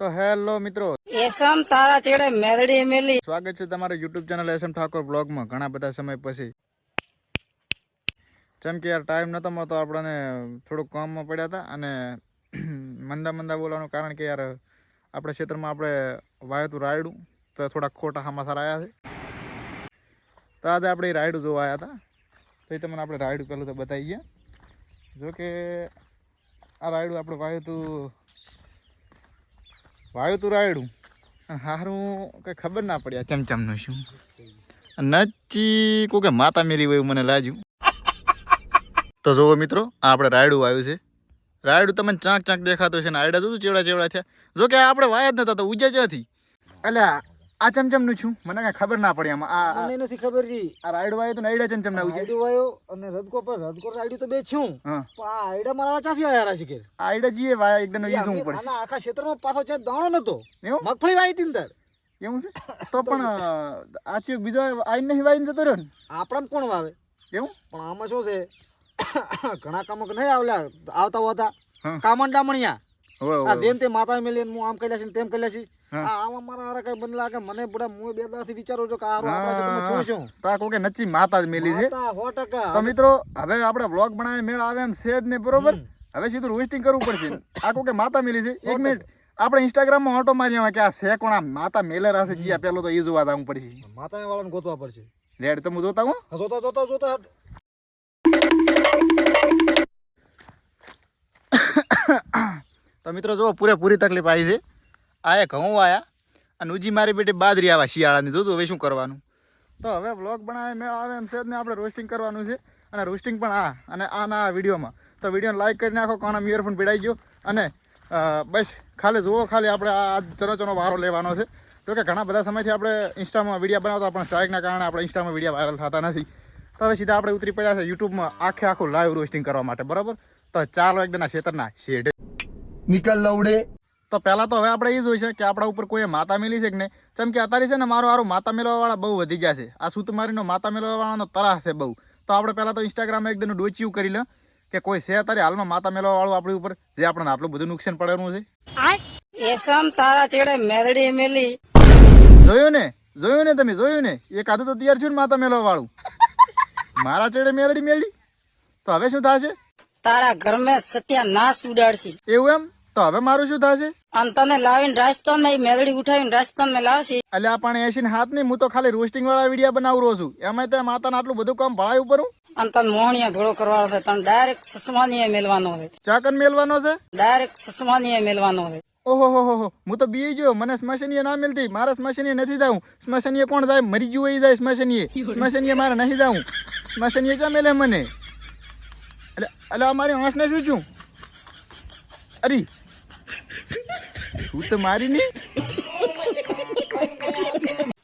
તો હેલો મિત્રો. એસમ તારા છેડે મેલડી મેલી. સ્વાગત છે તમારા YouTube channel S M Thakor બ્લોગમાં. ઘણા બધા સમય પછી. જેમ કે યાર ટાઈમ નહોતો મળતો આપણને થોડુંક કામમાં પડ્યા હતા અને મંદા મંદા બોલવાનું કારણ કે યાર આપણા ક્ષેત્રમાં આપણે વાયું હતું રાયડું તો થોડા ખોટા હામાસાર આવ્યા છે. તો આજે આપણે રાયડું જોવા આવ્યા હતા. તો એ તમને આપણે રાયડું પહેલું તો બતાવીએ જો કે આ રાયડું આપણે વાયું હતું વાયું તું રાયડું. અને હારું કઈ ખબર ના પડી આ ચમચમનું શું. નચી કોઈ કે માતા મેરી હોય મને લાજ્યું તો જુઓ મિત્રો, આ આપણે રાયડું આવ્યું છે. રાયડું તમને ચાંક ચાંક દેખાતું છે ને આયડા જોતું ચેવડા ચેવડા થયા. જો કે આપણે વાયા જ નતા તો ઉજ્યા જ્યાંથી. એટલે આ ચમચમનું છું. મને કઈ ખબર ના પડી આમાં. આ મને નથી ખબર જી. આ રાઈડ વાયો તો નાઈડા ચમચમ ના ઉજે આઈડો આવ્યો અને રદકો પર રદકો આઈડી તો બે છું. પણ આ આઈડા મારા ચાથી આયા છે કે આયડા જીએ વાયા એકદમ ઈ જોવું પડશે આના આખા ક્ષેત્રમાં પાછો છે દાણો નતો. મગફળી વાવી તીન ને તાર. એવું છે? તો પણ આ ચેક બીજો આઈને નહીં વાઈને જતો રહ્યો ને? આપણા કોણ વાવે? એવું? પણ આમાં શું છે? ઘણા કામો કે નહીં આવલા. આવતા હોતા. હા. કામણ ડામણિયા આ દેન તે માતા મેલી હું આમ કહેલા છે ને તેમ કહેલા છે. હા. આ મારા હારા કઈ બનલા કે મને બડા હું બે દાથી વિચારું છું કે આપણા નચ્ચી માતા જ મેલી છે. તો મિત્રો હવે આપણે વ્લોગ બનાવી મેળ આવે એમ છે જ ને બરોબર? હવે સીધું રોસ્ટિંગ કરવું પડશે. આ કોકે માતા મેલી છે? એક મિનિટ. આપણે ઇન્સ્ટાગ્રામમાં ઓટો મારી કે આ છે કોણ? આ માતા મેલે રાસે જીયા પેલો તો એ જોવા જવું પડશે. માતા વાળાને ગોતવા પડશે. રેડ તમે જોતા હા, જોતા જોતા જોતા. તો મિત્રો જો પૂરેપૂરી તકલીફ આવી છે. આ એ ઘઉં આયા અને ઉજી મારી બેટી બાદરી આવા શિયાળાની. જોતું હવે શું કરવાનું? તો હવે વ્લોગ બનાવે, મેળ આવે એમ છે જ ને, આપણે રોસ્ટિંગ કરવાનું છે. અને રોસ્ટિંગ પણ આ, અને આના વિડીયોમાં. તો વિડીયોને લાઈક કરી નાખો કોના ઇયરફોન પીડાઈ ગયો. અને બસ, ખાલી જુઓ, ખાલી આપણે આ ચરોચોનો વારો લેવાનો છે. તો કે ઘણા બધા સમયથી આપણે ઇન્સ્ટામાં વીડિયો બનાવતા, પણ સ્ટ્રાઇકના કારણે આપણે ઇન્સ્ટામાં વીડિયો વાયરલ થતા નથી. તો હવે સીધા આપણે ઉતરી પડ્યા છે યુટ્યુબમાં આખે આખું લાઈવ રોસ્ટિંગ કરવા માટે, બરાબર? તો ચાલો એકદમ આ ખેતરના શેઢે. નિકલ લવડે. તો પહેલાં તો હવે આપણે એ જોઈશે કે આપણા ઉપર કોઈ માતા મેલી છે કે નહીં? જેમ કે અત્યારે છે ને મારો આરો માતા મેળવવાવાળા બહુ વધી ગયા છે. આ સુતમારીનો માતા મેળવવાવાળાનો તરાહ છે બહુ. તો આપણે પહેલાં તો ઇન્સ્ટાગ્રામમાં એકદમ ડોચ્યું કરી લે કે કોઈ છે અત્યારે હાલમાં માતા મેળવવાવાળું આપણી ઉપર જે આપણને આટલું બધું નુકસાન પડેલું છે. એસમ તારા ચેડે મેલડી મેલી. જોયું ને? જોયું ને તમે? જોયું ને? એ કાધું તો તૈયાર છું ને માતા મેળવાવાળું મારા ચેડે મેલડી મેળડી તો હવે શું થશે? તારા ઘર મેં સત્યાનાશ ઉડાડશી. એવું એમ? તો હવે મારું શું થશે? અને તને લાવીને રાજસ્થાનમાં મેલડી ઉઠાવીને રાજસ્થાનમાં લાવશી એટલે પણ એસી હાથ નહીં હું તો ખાલી રોસ્ટિંગ વાળા વીડિયો બનાવું છું. એમાં ત્યાં માતાને આટલું બધું કામ ભળાય ઉપર હું? અને તને મોહણીયા ભેળો કરવાનો છે તને ડાયરેક્ટ સસમાનીએ મેલવાનો છે. ચાકન મેલવાનો છે? ડાયરેક્ટ સસમાનીએ મેલવાનો છે. ઓહો હો હો હો. તો બી ગયો મને સ્મશાનીએ ના મિલતી મારે સ્મશાનીએ નથી જાવું સ્મશાનીએ કોણ જાય? મરી ગયું હોય જાય સ્મશાનીએ. સ્મશાનીએ મારે નહીં જાવું સ્મશાનીએ ચા મેલે મને? એટલે એટલે આ મારી આંસને શું છું અરે તો મારી નહીં.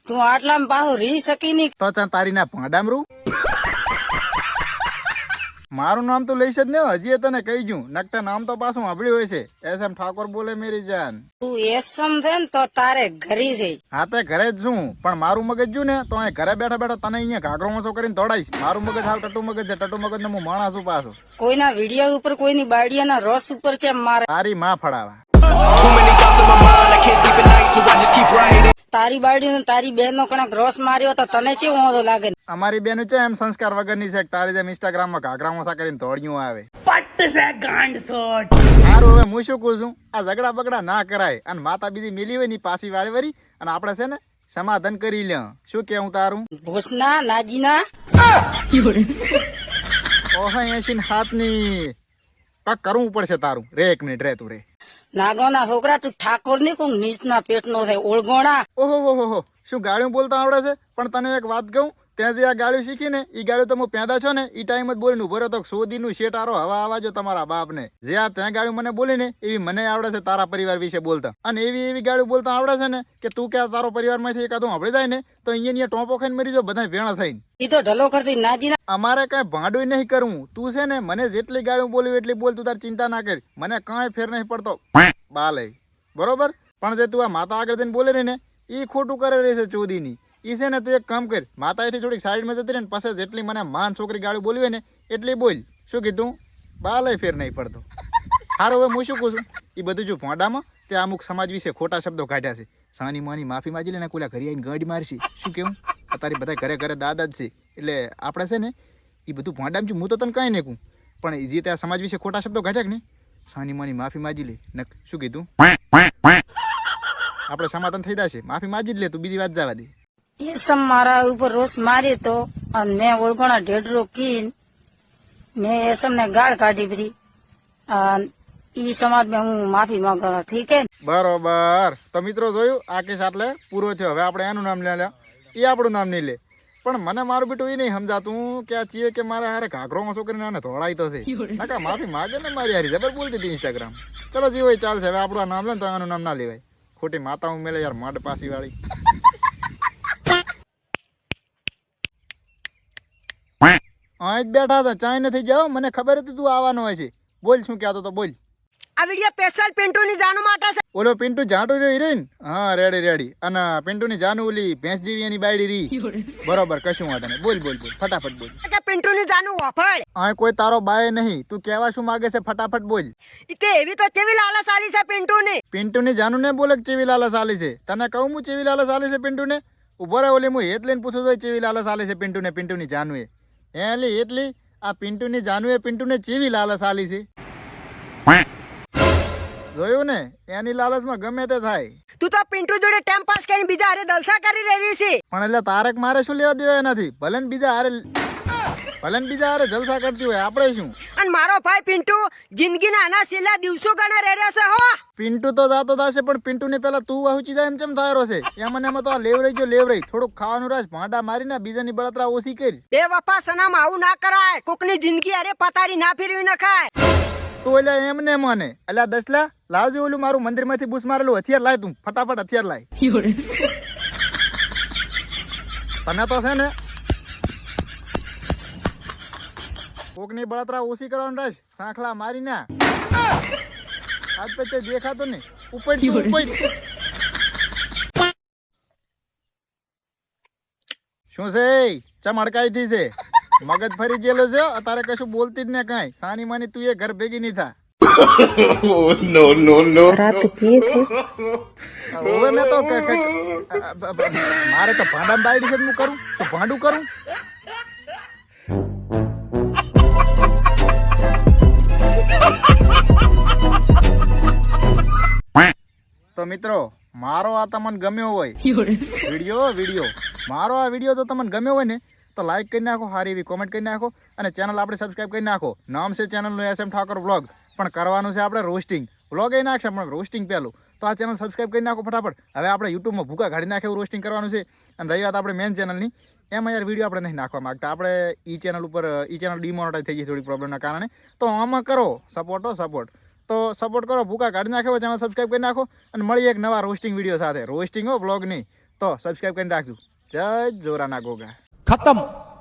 તું આટલા પાછું રી શકી નહીં. તો ચા તારી ના ભાંડામરું મારું નામ તો લઈશ જ ને હજી તને કહી જઉં નકતા નામ તો પાછું સાંભળ્યું હોય છે એસ એમ ઠાકોર બોલે મેરી જાન. તું એસમ છે ને તો તારે ઘરે થઈ હા તે ઘરે જ છું. પણ મારું મગજ જો ને તો અહીં ઘરે બેઠા બેઠા તને અહીંયા ઘાઘરો મસો કરીને દોડાઈશ મારું મગજ હાવ ટટુ મગજ છે. ટટુ મગજ ને હું માણસ છું પાછું. કોઈના વીડિયો ઉપર કોઈની બાડીયાના રસ ઉપર છે મારે? તારી માં ફડાવા તારી બાડી તારી બેન નો કણક રસ માર્યો તો તને કેવો વાંધો લાગે? અમારી બેન છે એમ સંસ્કાર વગરની છે. તારી જેમ ઇન્સ્ટાગ્રામમાં ઘાઘરા મોસા કરીને દોડ્યું આવે. સારું હવે હું શું કહું છું? આ ઝઘડા બગડા ના કરાય. અને માતા બીજી મિલી હોયની પાછી વાળી વળી અને આપણે છે ને સમાધાન કરી લે. શું કેવું તારું? ભૂસના નાજીના. ઓહ એસી હાથની. કાક કરવું પડશે તારું. રે એક મિનિટ રે તું રે. નાગોના છોકરા તું ઠાકોરની કોણ નીચના પેટનો છે? ઓળગોણા? ઓહો હો હો હો. શું ગાળ્યું બોલતા આવડે છે? પણ તને એક વાત કહું ત્યાં જે આ ગાળ્યું શીખી ને એ ગાળ્યું તમે પેદા છો ને એ ટાઈમ જ બોલીને ઊભો રહ્યો સોદીનું શેટારો હવા આવાજો તમારા બાપને. જે આ ત્યાં ગાળ્યું મને બોલીને એવી મને આવડે છે તારા પરિવાર વિશે બોલતા. અને એવી એવી ગાળ્યું બોલતા આવડે છે ને કે તું કે તારો પરિવારમાંથી એકાદું સાંભળી જાય ને તો અહીંયા ટોપો ખાઈને મરી જો બધા ભેણા થઈને. ઈ તો ઢલો કરતી નાજી અમારે કઈ ભાંડું નહીં કરવું. તું છે ને મને જેટલી ગાળું બોલ્યું એટલી બોલ તું તાર ચિંતા ના કરી. મને કાંઈ ફેર નહીં પડતો. બાલે. બરોબર? પણ જે તું આ માતા આગળ જઈને બોલે રહી ને એ ખોટું કરે રહી છે ચોદીની. એ છે ને તું એક કામ કર માતાએથી થોડીક સાઈડમાં જતી રહે ને પછી જેટલી મને માન છોકરી ગાળું બોલવી ને, એટલી બોલ. શું કીધું? બાલે ફેર નહીં પડતો. સારું હવે હું શું કહું છું? એ બધું જો ભોંડામાં, તે અમુક સમાજ વિશે ખોટા શબ્દો કાઢ્યા છે. સાની માની માફી માજી લે ને, કોલા ઘરે આવીને ગાડી મારશી. શું કેવું? અત્યારે બધા ઘરે ઘરે દાદા જ છે. એટલે આપણે છે ને એ બધું ભોંડામાં છું, હું તો તને કાંઈ નહીં કહું. પણ જે ત્યાં સમાજ વિશે ખોટા શબ્દો કાઢ્યા કે ને સાની માની માફી માજી લે. ને શું કીધું? આપણે સમાધાન થઈ જશે. માફી માજી જ લે, તું બીજી વાત જવા દે. એ સમ મારા ઉપર રોષ માર્યો તો અને મેં ઓળગોણા ઢેઢરો કીન મેં એ સમને ગાળ કાઢી બધી અને ઈ સમાજમાં હું માફી માંગવા ઠીક હે? બરોબર. તો મિત્રો જોયું? આ કેસ આટલે પૂરો થયો. હવે આપણે એનું નામ લે લે એ આપણું નામ નહીં લે. પણ મને મારું બેટું એ નહીં સમજાતું કે આ છીએ કે મારે હારે ઘાઘરો ઓછો છોકરી આને ધોળાઈ તો છે. નાકા માફી માગે ને મારી હારી. જબર બોલતી હતી ઇન્સ્ટાગ્રામ ચલો જે હોય ચાલશે. હવે આપણું આ નામ લે ને તો આનું નામ ના લેવાય. ખોટી માતા હું મેલે યાર મઢ પાસી વાળી અહીં જ બેઠા હતા ચાય નથી જાઓ મને ખબર હતી તું આવવાનો હોય છે. બોલ શું કહેતો તો બોલ. આ વિડિયો સ્પેશિયલ પિન્ટુની જાનુ માટે છે. ઓલો પિન્ટુ જાટો રહ્યો હિરોઈન? હા રેડી રેડી અને પિન્ટુની જાનુ ઓલી ભેંસ જેવી એની બાયડી રી બરોબર કશું વાંધો નહીં. બોલ બોલ બોલ. ફટાફટ બોલ. કે પિન્ટુની જાનુ વફળ. આ કોઈ તારો બાય નહીં. તું કહેવા શું માંગે છે ફટાફટ બોલ. તે એવી તો કેવી લાલચ આલી છે પિન્ટુની. પિન્ટુની જાનુ ને બોલે કે ચેવી લાલસ આલી છે? તને કહું હું ચેવી લાલસ આલી છે પિન્ટુને? ઊભો રહે ઓલી હું હેત લઈને પૂછું તો ચેવી લાલસ આલી છે પિન્ટુને પિન્ટુની જાનુએ. હે લી એટલી? આ પિન્ટુની જાનુએ પિન્ટુને ચીવી લાલચ આલી છે. જોયું ને? એની લાલચમાં ગમે તે થાય. તું તો પિન્ટુ જોડે ટાઈમ પાસ કરીને બીજા હારે દલસા કરી રહી છે. પણ એટલે તારક મારે શું લેવા દેવા નથી ભલે ને બીજા હારે ભલે ને બીજા અરે જલસા કરતી હોય આપણે શું? અને મારો ભાઈ પિન્ટુ જિંદગીના આના છેલ્લા દિવસો ગણા રહી રહ્યો છે હો. પિન્ટુ તો જાતો થશે પણ પિન્ટુને પેલા તું વાહુચી જાય એમ ચમ થાયરો છે? એમ ને એમાં તો આ લેવરાઈ ગયો લેવરાઈ. થોડુંક ખાવાનું રાજ ભાંડા મારીને બીજાની બળતરા ઓછી કરી. બે વફા સનામ આવું ના કરાય. કોકની જિંદગી અરે પતારી ના ફેરવી નખાય. તું એટલે એમ ને મને. એટલે દસલા લાવજો ઓલું મારું મંદિરમાંથી બુસ મારેલું હથિયાર લાય તું. ફટાફટ હથિયાર લાય. તને તો છે ને કોકની બળતરા ઓછી કરવાનું રાખ સાંખલા મારી ના આજ પછી દેખાતો ને ઉપર ઉપર શું છે ચમ અડકાઈથી છે? મગજ ફરી ગયેલો છે? અત્યારે કશું બોલતી જ ને કઈ. સાની માની તું એ ઘર ભેગી નહીં થા. તો મારે તો ભાંડા બાઈડ છે હું કરું? તો ભાંડું કરું? તો મિત્રો, મારો આ તમને ગમ્યો હોય, વીડિયો વીડિયો. મારો આ વીડિયો તો તમને ગમ્યો હોય ને, તો લાઈક કરી નાખો, સારી એવી કોમેન્ટ કરી નાખો, અને ચેનલ આપણે સબસ્ક્રાઈબ કરી નાખો. નામ છે ચેનલનું એસ એમ ઠાકોર બ્લોગ પણ કરવાનું છે આપણે રોસ્ટિંગ બ્લોગ એ નાખશે પણ રોસ્ટિંગ પહેલું. તો આ ચેનલ સબસ્ક્રાઈબ કરી નાખો ફટાફટ. હવે આપણે યુટ્યુબમાં ભૂકા કાઢી નાખે એવું રોસ્ટિંગ કરવાનું છે. અને રહી વાત આપણે મેન ચેનલની એમાં યાર વીડિયો આપણે નહીં નાખવા માગતા. આપણે ઈ ચેનલ ઉપર, ઈ ચેનલ ડિમોનેટાઈઝ થઈ ગઈ થોડી પ્રોબ્લેમના કારણે. તો આમાં કરો સપોર્ટ હો સપોર્ટ તો સપોર્ટ કરો, ભૂકા કાઢી નાખો ચેનલ સબસ્ક્રાઈબ કરી નાખો અને મળીએ એક નવા રોસ્ટિંગ વીડિયો સાથે. રોસ્ટિંગ હો બ્લોગ નહીં. તો સબસ્ક્રાઈબ કરી રાખજો જય જોરાના ગોગા. ખતમ.